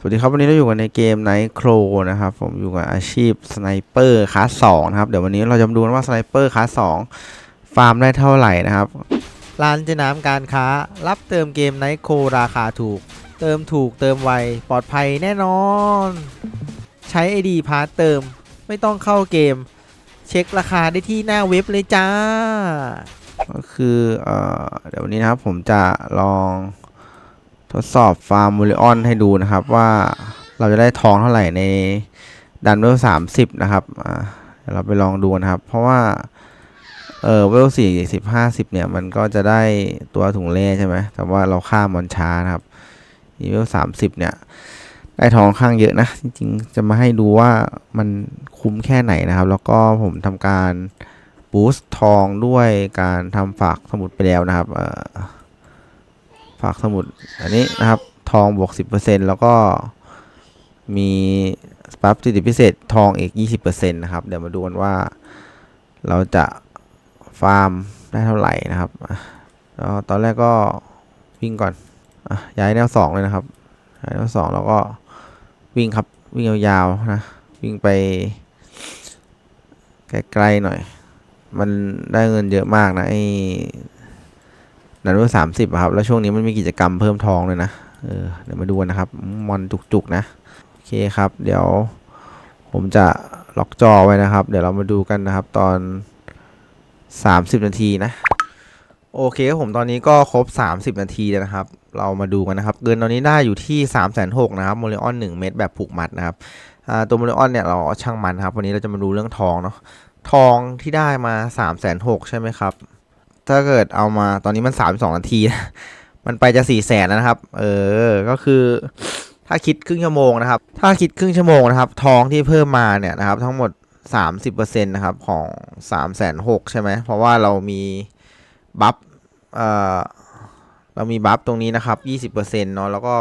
สวัสดีครับวันนี้เราอยู่กันในเกม Night Crow นะครับผมอยู่กับอาชีพสไนเปอร์คลาสสองนะครับเดี๋ยววันนี้เราจะมาดูกันว่าสไนเปอร์คลาสสองฟาร์มได้เท่าไหร่นะครับร้านเจน้ำการค้า รับเติมเกมไนโคราคาถูก เติมถูกเติมไวปลอดภัยแน่นอน ใช้ ID พาร์ทเติมไม่ต้องเข้าเกม เช็คราคาได้ที่หน้าเว็บเลยจ้า ก็คือเอ่อเดี๋ยววันนี้นะครับผมจะลอง ทดสอบฟาร์มมูลิออนให้ดูนะครับว่าเราจะได้ทองเท่าไหร่ในดันเวลสามสิบนะครับอ่าเราไปลองดูนะครับ เพราะว่าเออเวลสี่สิบห้าสิบเนี่ยมันก็จะได้ตัวถุงเล่ใช่ไหมแต่ว่าเราฆ่ามอนช้านะครับเวลสามสิบเนี่ยได้ทองข้างเยอะนะ จริงๆ จะมาให้ดูว่ามันคุ้มแค่ไหนนะครับ แล้วก็ผมทำการบูสต์ทองด้วยการทำฝากสมุดไปแล้วนะครับเอ่อ ฝากสมุดอันนี้นะครับ ทองบวก 10%แล้วก็มีสปับสิทธิพิเศษทองอีก 20%นะครับ เดี๋ยวมาดูกันว่าเราจะฟาร์มได้เท่าไหร่นะครับแล้วตอนแรกก็วิ่งก่อนอย้ายแนวสองเลยนะครับย้ายแนวสองแล้วก็วิ่งครับวิ่งยาวๆนะ วิ่งไปไกลๆหน่อย มันได้เงินเยอะมากนะไอ นันว่าสามสิบครับ แล้วช่วงนี้มันมีกิจกรรมเพิ่มทองเลยนะ เออ เดี๋ยวมาดูนะครับ มอนจุกๆนะ โอเคครับ เดี๋ยว ผมจะล็อกจอไว้นะครับ เดี๋ยวเรามาดูกันนะครับ ตอน30นาทีนะ โอเคครับผมตอนนี้ก็ครบ30นาทีแล้วนะครับ เรามาดูกันนะครับเงินตอนนี้ได้อยู่ที่3 6 0 0 0นะครับ โมเลออน1เม็ดแบบผูกมัดนะครับตัวโมเลออนเนี่ยเราช่างมันครับ วันนี้เราจะมาดูเรื่องทองเนาะ ทองที่ได้มา3ามแสนหกใช่ไหมครับ ถ้าเกิดเอามาตอนนี้มัน3ามสองนาทีนะมันไปจะ4ี่แสนนะครับ เออ ก็คือ ถ้าคิดครึ่งชั่วโมงนะครับ ถ้าคิดครึ่งชั่วโมงนะครับ ทองที่เพิ่มมาเนี่ยนะครับ ทั้งหมด30%นะครับของ3ามแสนหกใช่ไหม เพราะว่าเรามีบัฟ เอ่อ เรามีบัฟตรงนี้นะครับ20%เนาะ แล้วก็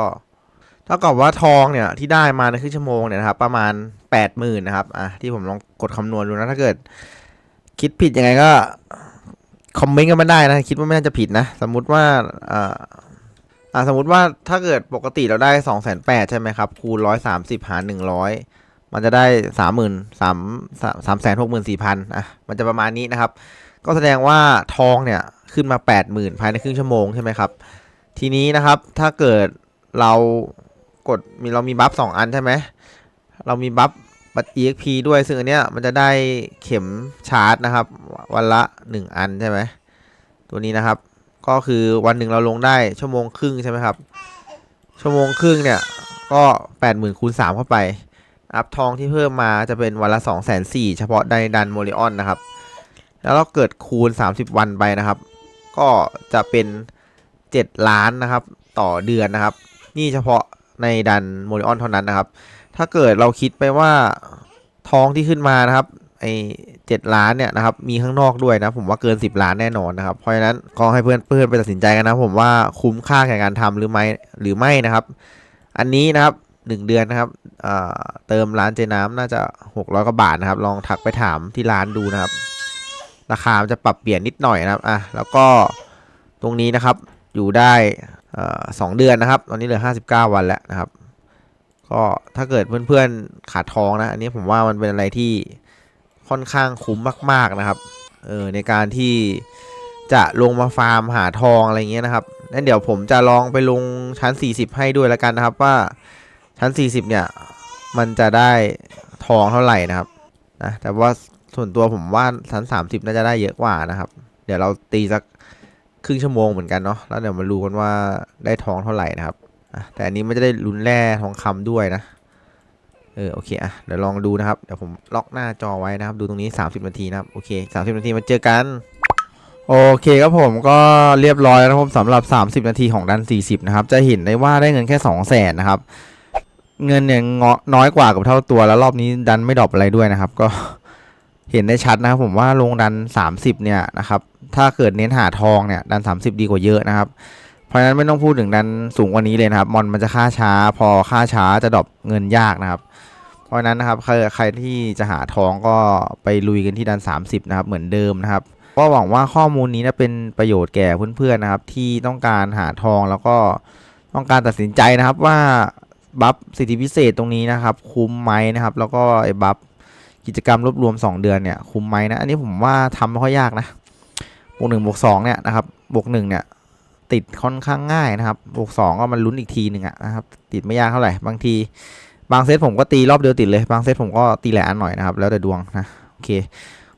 เท่ากับว่าทองเนี่ยที่ได้มาในครึ่งชั่วโมงเนี่ยนะครับประมาณ80,000นะครับ อะที่ผมลองกดคำนวณดูนะถ้าเกิด คิดผิดยังไงก็ คอมเมนต์กันมาได้นะ คิดว่าไม่น่าจะผิดนะ สมมุติว่าอ่าอ่าสมมุติว่าถ้าเกิดปกติเราได้สองแสนแปดใช่ไหมครับ คูณร้อยสามสิบหารหนึ่งร้อยมันจะได้สามหมื่นสามสามแสนหกหมื่นสี่พันอะมันจะประมาณนี้นะครับ ก็แสดงว่าทองเนี่ยขึ้นมาแปดหมื่นภายในครึ่งชั่วโมงใช่ไหมครับ ทีนี้นะครับถ้าเกิดเรากดมีเรามีบัฟสองอันใช่ไหมเรามีบัฟ บัต EXP ด้วยซึ่งอันเนี้ยมันจะได้เข็มชาร์จนะครับ วันละ 1 อันใช่ไหมตัวนี้นะครับ ก็คือวันหนึ่งเราลงได้ชั่วโมงครึ่งใช่ไหมครับ ชั่วโมงครึ่งเนี่ยก็ 80,000คูณ3เข้าไป อัพทองที่เพิ่มมาจะเป็นวันละ 2 4 0 0 0เฉพาะในดันโมลิออนนะครับ แล้วเราเกิดคูณ 30 วันไปนะครับ ก็จะเป็น 7 ล้านนะครับ ต่อเดือนนะครับ นี่เฉพาะในดันโมลิออนเท่านั้นนะครับ ถ้าเกิดเราคิดไปว่าท้องที่ขึ้นมานะครับไอ้เจ็ดล้านเนี่ยนะครับมีข้างนอกด้วยนะผมว่าเกิน 10 ล้านแน่นอนนะครับเพราะฉะนั้นก็ให้เพื่อนเพื่อนไปตัดสินใจกันนะผมว่าคุ้มค่าแก่การทำหรือไม่หรือไม่นะครับ อันนี้นะครับ 1 เดือนนะครับเเติมร้านเจน้ำน่าจะ 600กว่าบาทนะครับ ลองทักไปถามที่ร้านดูนะครับ ราคาจะปรับเปลี่ยนนิดหน่อยนะครับอะแล้วก็ตรงนี้นะครับอยู่ได้สองเดือนนะครับ ตอนนี้เหลือ 59 วันแล้วนะครับ ก็ถ้าเกิดเพื่อนๆขาดทองนะ อันนี้ผมว่ามันเป็นอะไรที่ค่อนข้างคุ้มมาก ๆนะครับ เออในการที่จะลงมาฟาร์มหาทองอะไรเงี้ยนะครับงั้นเดี๋ยวผมจะลองไปลงชั้น 40 ให้ด้วยแล้วกันนะครับว่าชั้น 40 เนี่ย มันจะได้ทองเท่าไหร่นะครับนะแต่ว่าส่วนตัวผมว่าชั้น 30 น่าจะได้เยอะกว่านะครับ เดี๋ยวเราตีสักครึ่งชั่วโมงเหมือนกันเนาะแล้วเดี๋ยวมาดูกันว่าได้ทองเท่าไหร่นะครับ แต่อันนี้ไม่ได้ลุ้นแร่ทองคำด้วยนะ เออโอเคอะเดี๋ยวลองดูนะครับ เดี๋ยวผมล็อกหน้าจอไว้นะครับ ดูตรงนี้ 30 นาทีนะครับ โอเค 30 นาทีมาเจอกัน โอเคครับผมก็เรียบร้อยแล้วครับผมสำหรับ 30 นาทีของดัน 40 นะครับ จะเห็นได้ว่าได้เงินแค่ 2 0 0แสนนะครับ เงินเนี่ยเงาะน้อยกว่ากับเท่าตัวแล้วรอบนี้ดันไม่ดรอปอะไรด้วยนะครับ ก็เห็นได้ชัดนะครับผมว่าลงดัน 30 เนี่ยนะครับ ถ้าเกิดเน้นหาทองเนี่ยดัน 30 ดีกว่าเยอะนะครับ เพราะฉะนั้นไม่ต้องพูดถึงดันสูงกว่านี้เลยนะครับมอนมันจะค่าช้าพอค่าช้าจะดรอปเงินยากนะครับ เพราะฉะนั้นนะครับใครใครที่จะหาทองก็ไปลุยกันที่ดัน 30 นะครับ เหมือนเดิมนะครับก็หวังว่าข้อมูลนี้นะเป็นประโยชน์แก่เพื่อนๆนะครับ ที่ต้องการหาทองแล้วก็ต้องการตัดสินใจนะครับว่าบัฟสิทธิพิเศษตรงนี้นะครับ คุ้มไหมนะครับ แล้วก็ไอ้บัฟกิจกรรมรวบรวม 2 เดือนเนี่ยคุ้มไหมนะ อันนี้ผมว่าทำไม่ค่อยยากนะบวกหนึ่งบวกสองเนี่ยนะครับบวกหนึ่งเนี่ย ติดค่อนข้างง่ายนะครับบวกสองก็มันลุ้นอีกทีหนึ่งอะนะครับ ติดไม่ยากเท่าไหร่ บางที บางเซตผมก็ตีรอบเดียวติดเลย บางเซตผมก็ตีหลายอันหน่อยนะครับ แล้วแต่ดวงนะ โอเค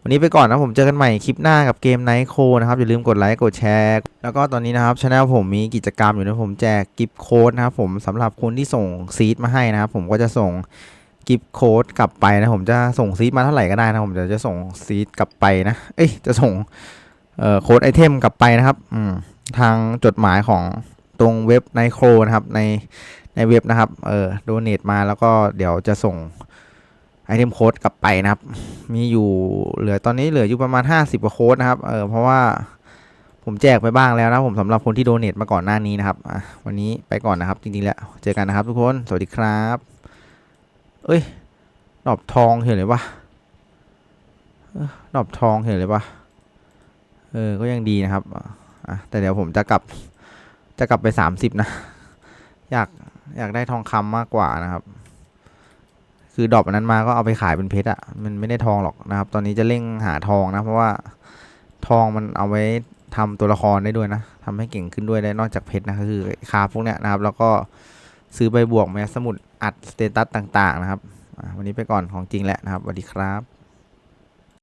วันนี้ไปก่อนนะผมเจอกันใหม่คลิปหน้ากับเกมไนท์โคนะครับ อย่าลืมกดไลค์ กดแชร์ แล้วก็ตอนนี้นะครับช anel ผมมีกิจกรรมอยู่นะผมแจกกิฟต์โค้ดนะครับผมสำหรับคนที่ส่งซีดมาให้นะครับผมก็จะส่งกิฟต์โค้ดกลับไปนะผมจะส่งซีดมาเท่าไหร่ก็ได้นะผมจะจะส่งซีดกลับไปนะ เอ้ยจะส่งเอ่อโค้ดไอเทมกลับไปนะครับ อืม ทางจดหมายของตรงเว็บไนโครนะครับในในเว็บนะครับเออโดเนทมาแล้วก็เดี๋ยวจะส่งไอเทมโค้ดกลับไปนะครับ มีอยู่เหลือตอนนี้เหลืออยู่ประมาณ 50กว่าโค้ดนะครับเออเพราะว่าผมแจกไปบ้างแล้วนะผมสำหรับคนที่โดเนทมาก่อนหน้านี้นะครับวันนี้ไปก่อนนะครับจริงๆแล้วเจอกันนะครับทุกคนสวัสดีครับ เอ้ยดอบทองเห็นเลยวะเอ้อดอบทองเห็นเลยวะเออก็ยังดีนะครับ อะแต่เดี๋ยวผมจะกลับจะกลับไป30นะ อยากอยากได้ทองคำมากกว่านะครับ คือดอปอันนั้นมาก็เอาไปขายเป็นเพชรอะ่ะมันไม่ได้ทองหรอกนะครับ ตอนนี้จะเร่งหาทองนะ เพราะว่าทองมันเอาไว้ทำตัวละครได้ด้วยนะทำให้เก่งขึ้นด้วยได้นอกจากเพชรนะก็คือคาพวกเนี้ยนะครับ แล้วก็ซื้อใบบวกแม้สมุดอัดสเตตัสต่าง ๆ นะครับวันนี้ไปก่อนของจริงแหละนะครับสวัสดีครับ